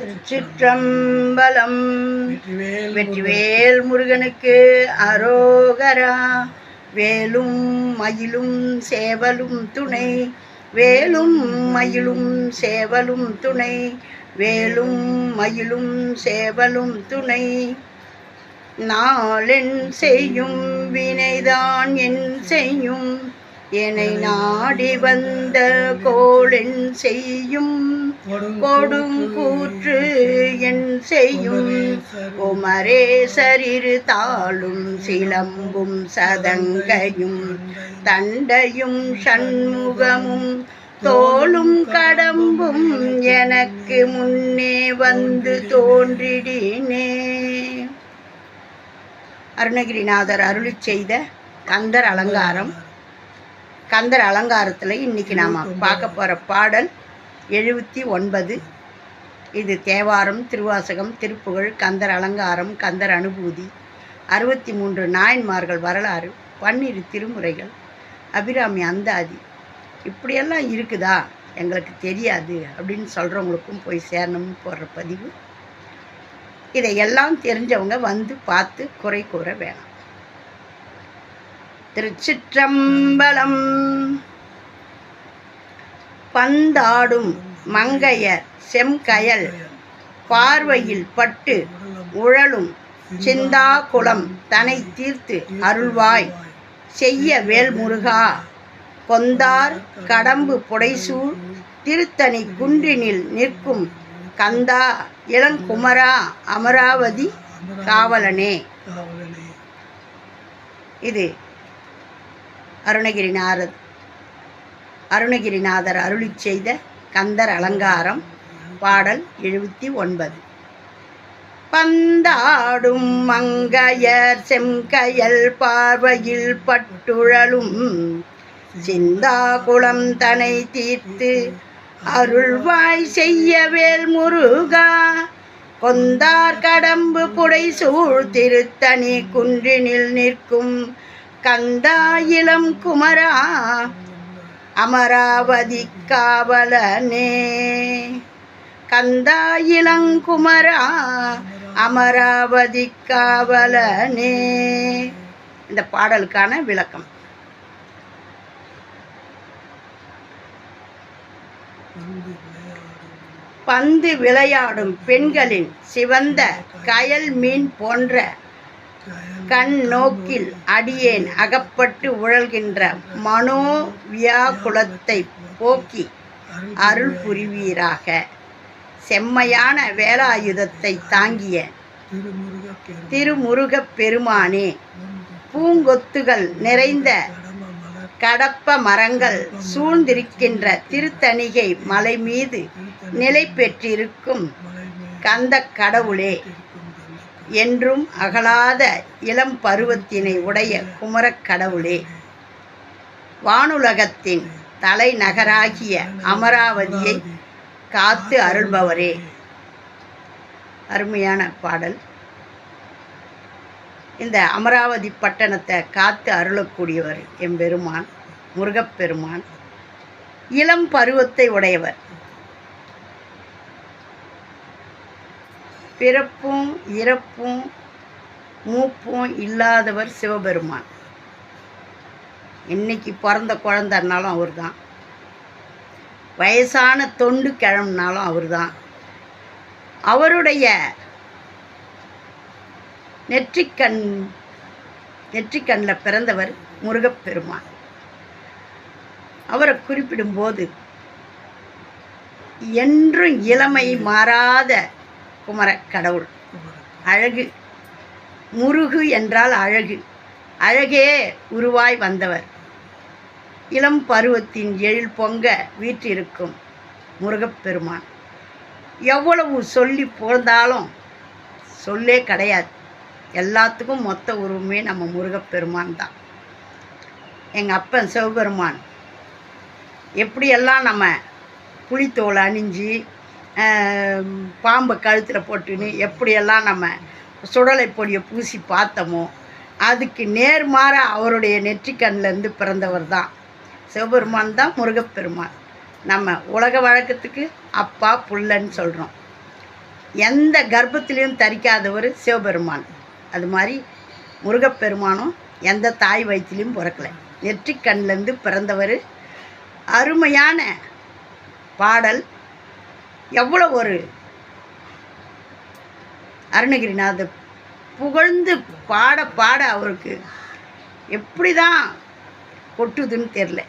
திருச்சிற்றம்பலம். வெற்றிவேல் முருகனுக்கு அரோகரா. வேலும் மயிலும் சேவலும் துணை. வேலும் மயிலும் சேவலும் துணை. வேலும் மயிலும் சேவலும் துணை. நாளென் செய்யும் வினைதான் என் செய்யும். என்னை நாடி வந்த கோளென் செய்யும் கொடும் கூற்று என் செய்யும். குமரேசரிரு தாளும் சிலம்பும் சதங்கையும் தண்டையும் சண்முகமும் தோளும் கடம்பும் எனக்கு முன்னே வந்து தோன்றிடினே. அருணகிரிநாதர் அருளி செய்த கந்தர் அலங்காரம். கந்தர் அலங்காரத்தில் இன்னைக்கு நாம் பார்க்க போகிற பாடல் எழுபத்தி ஒன்பது. இது தேவாரம் திருவாசகம் திருப்புகழ் கந்தர் அலங்காரம் கந்தர் அனுபூதி அறுபத்தி மூன்று நாயன்மார்கள் வரலாறு பன்னிரு திருமுறைகள் அபிராமி அந்தாதி. இப்படியெல்லாம் இருக்குதா? எங்களுக்கு தெரியாது அப்படின்னு சொல்கிறவங்களுக்கும் போய் சேரணும்னு போடுற பதிவு. இதையெல்லாம் தெரிஞ்சவங்க வந்து பார்த்து குறை கூற வேணாம். திருச்சிற்றம்பலம். பந்தாடும் மங்கையர் செம்கயல் பார்வையில் பட்டு உழலும் சிந்தா குளம் தனை தீர்த்து அருள்வாய். செய்ய வேல்முருகா கொந்தார் கடம்பு புடைசூழ் திருத்தணி குன்றினில் நிற்கும் கந்தா இளங்குமரா அமராவதி காவலனே. இது அருணகிரிநாதர் அருணகிரிநாதர் அருளிச் செய்த கந்தர் அலங்காரம் பாடல் எழுபத்தி ஒன்பது. பந்தாடும் மங்கையர் செம்கயல் பார்வையில் பட்டுழலும் சிந்தாகுளம் தனை தீர்த்து அருள்வாய் செய்ய வேல் முருகா கொந்தார் கடம்பு புடை சூழ் திருத்தணி குன்றினில் நிற்கும் கந்தா இளம் குமரா அமராவதி காவலனே. கந்தா இளங்குமரா அமராவதி காவலனே. இந்த பாடலுக்கான விளக்கம். பந்து விளையாடும் பெண்களின் சிவந்த கயல் மீன் போன்ற கண் நோக்கில் அடியேன் அகப்பட்டு உழல்கின்ற மனோ வியாகுலத்தை போக்கி அருள் புரிவீராக. செம்மையான வேலாயுதத்தை தாங்கிய திருமுருகப் பெருமானே பூங்கொத்துகள் நிறைந்த கடப்ப மரங்கள் சூழ்ந்திருக்கின்ற திருத்தணிகை மலை மீது நிலை பெற்றிருக்கும் கந்த கடவுளே என்றும் அகலாத இளம் பருவத்தினை உடைய குமரக் கடவுளே. வானுலகத்தின் தலைநகராகிய அமராவதியை காத்து அருள்பவரே. அருமையான பாடல். இந்த அமராவதி பட்டணத்தை காத்து அருளக்கூடியவர் எம்பெருமான் முருகப்பெருமான். இளம் பருவத்தை உடையவர். பிறப்பும் இறப்பும் மூப்பும் இல்லாதவர் சிவபெருமான். இன்னைக்கு பிறந்த குழந்தைனாலும் அவர் தான் வயசான தொண்டு கிழம்னாலும் அவர் தான் அவருடைய நெற்றிக்கண் நெற்றிக்கண்ணில் பிறந்தவர் முருகப்பெருமான். அவரை குறிப்பிடும்போது என்றும் இளமை மாறாத குமரக் கடவுள். அழகு. முருகு என்றால் அழகு. அழகே உருவாய் வந்தவர். இளம் பருவத்தின் எழில் பொங்க வீற்றிருக்கும் முருகப்பெருமான் எவ்வளவு சொல்லி புகழ்ந்தாலும் சொல்லே கிடையாது. எல்லாத்துக்கும் மொத்த உருவமே நம்ம முருகப்பெருமான் தான். எங்கள் அப்பன் சிவபெருமான். எப்படியெல்லாம் நம்ம புலித்தோல் அணிஞ்சு பாம்பை கழுத்தில் போட்டுன்னு எப்படியெல்லாம் நம்ம சுடலை பொடியை பூசி பார்த்தோமோ அதுக்கு நேர்மாற அவருடைய நெற்றிக்கண்ணிலேருந்து பிறந்தவர் தான். சிவபெருமான் தான் முருகப்பெருமான். நம்ம உலக வழக்கத்துக்கு அப்பா புள்ளன்னு சொல்கிறோம் எந்த கர்ப்பத்திலையும் தரிக்காதவர் சிவபெருமான். அது மாதிரி முருகப்பெருமானும் எந்த தாய் வயிற்றிலையும் பிறக்கலை. நெற்றிக்கண்லேருந்து பிறந்தவர் அருமையான பாடல் எவ்வளோ ஒரு அருணகிரிநாதர் புகழ்ந்து பாட பாட அவருக்கு எப்படி தான் கொட்டுதுன்னு தெரில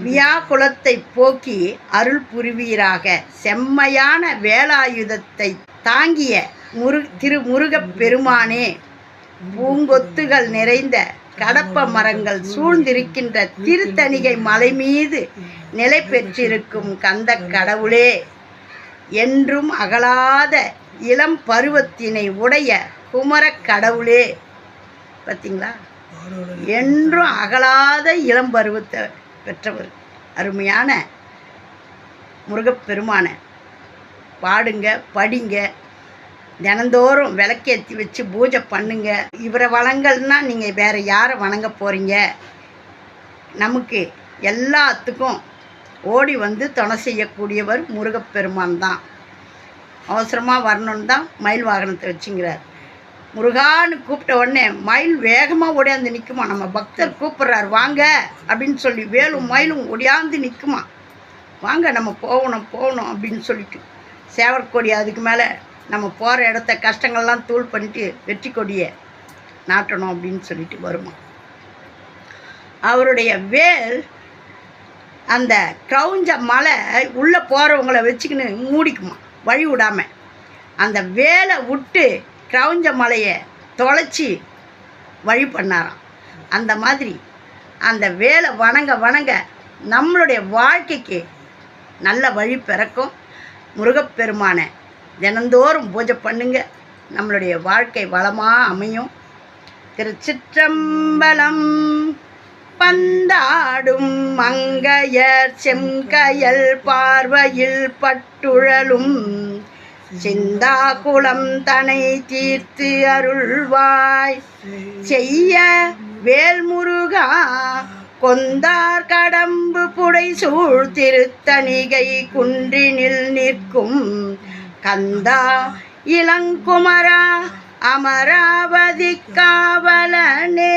வியாக்குலத்தை போக்கி அருள் புரிவீராக செம்மையான வேலாயுதத்தை தாங்கிய முரு திரு முருகப் பெருமானே பூங்கொத்துகள் நிறைந்த கடப்ப மரங்கள் சூழ்ந்திருக்கின்ற திருத்தணிகை மலை மீது நிலை பெற்றிருக்கும் கந்த கடவுளே என்றும் அகலாத இளம் பருவத்தினை உடைய குமரக் கடவுளே. பார்த்தீங்களா என்றும் அகலாத இளம் பருவத்தை பெற்றவர் அருமையான முருகப்பெருமான. பாடுங்க படிங்க தினந்தோறும் விளக்கேற்றி வச்சு பூஜை பண்ணுங்க. இவரை வணங்கல்னா நீங்கள் வேறு யாரை வணங்க போகிறீங்க நமக்கு எல்லாத்துக்கும் ஓடி வந்து துணை செய்யக்கூடியவர் முருகப்பெருமான் தான். அவசரமாக வரணும்னு தான் மயில் வாகனத்தை வச்சுங்கிறார். முருகான்னு கூப்பிட்ட உடனே மயில் வேகமாக ஓடியாந்து நிற்குமா நம்ம பக்தர் கூப்பிட்றாரு வாங்க அப்படின்னு சொல்லி வேலும் மயிலும் ஓடியாந்து நிற்குமா வாங்க நம்ம போகணும் போகணும் அப்படின்னு சொல்லிட்டு சேவற்கொடி அதுக்கு மேலே நம்ம போகிற இடத்த கஷ்டங்கள்லாம் தூள் பண்ணிட்டு வெற்றி கொடியை நாட்டணும் அப்படின்னு சொல்லிட்டு வருமா? அவருடைய வேல் அந்த க்ரௌஞ்ச மலை உள்ளே போகிறவங்கள வச்சுக்கின்னு மூடிக்குமா வழி விடாம. அந்த வேலை விட்டு க்ரௌஞ்ச மலையை தொலைச்சி வழி பண்ணாராம். அந்த மாதிரி அந்த வேலை வணங்க வணங்க நம்மளுடைய வாழ்க்கைக்கு நல்ல வழி பிறக்கும். முருகப்பெருமானை தினந்தோறும் பூஜை பண்ணுங்க. நம்மளுடைய வாழ்க்கை வளமாக அமையும். திருச்சிற்றம்பலம் பந்தாடும் மங்கையர் செங்கயல் பார்வையில் பட்டுழலும். சிந்தா குளம் தனை தீர்த்து அருள்வாய். செய்ய வேல்முருகா கொந்தார் கடம்பு புடை சூழ் திருத்தணிகை குன்றினில் நிற்கும். கந்தா இளங்குமரா அமராவதி காவலனே.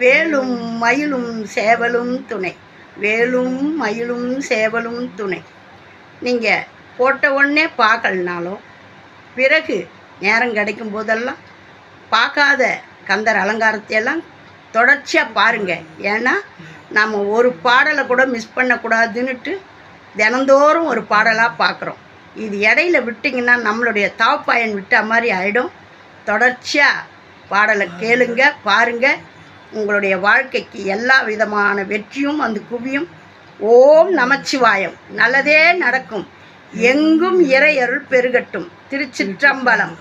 வேலும் மயிலும் சேவலும் துணை. வேலும் மயிலும் சேவலும் துணை. நீங்கள் போட்ட உடனே பார்க்கலனாலும் பிறகு நேரம் கிடைக்கும் போதெல்லாம் பார்க்காத கந்தர் அலங்காரத்தை எல்லாம் தொடர்ச்சியாக பாருங்கள் ஏன்னா நம்ம ஒரு பாடலை கூட மிஸ் பண்ணக்கூடாதுன்னுட்டு தினந்தோறும் ஒரு பாடலாக பார்க்குறோம். இது இடையில விட்டிங்கன்னா நம்மளுடைய தாப்பாயன் விட்ட மாதிரி ஆகிடும் தொடர்ச்சியாக பாடலை கேளுங்க பாருங்க. உங்களுடைய வாழ்க்கைக்கு எல்லா விதமான வெற்றியும் வந்து குவியும். ஓம் நமச்சிவாயம். நல்லதே நடக்கும். எங்கும் இறையருள் பெருகட்டும். திருச்சிற்றம்பலம்.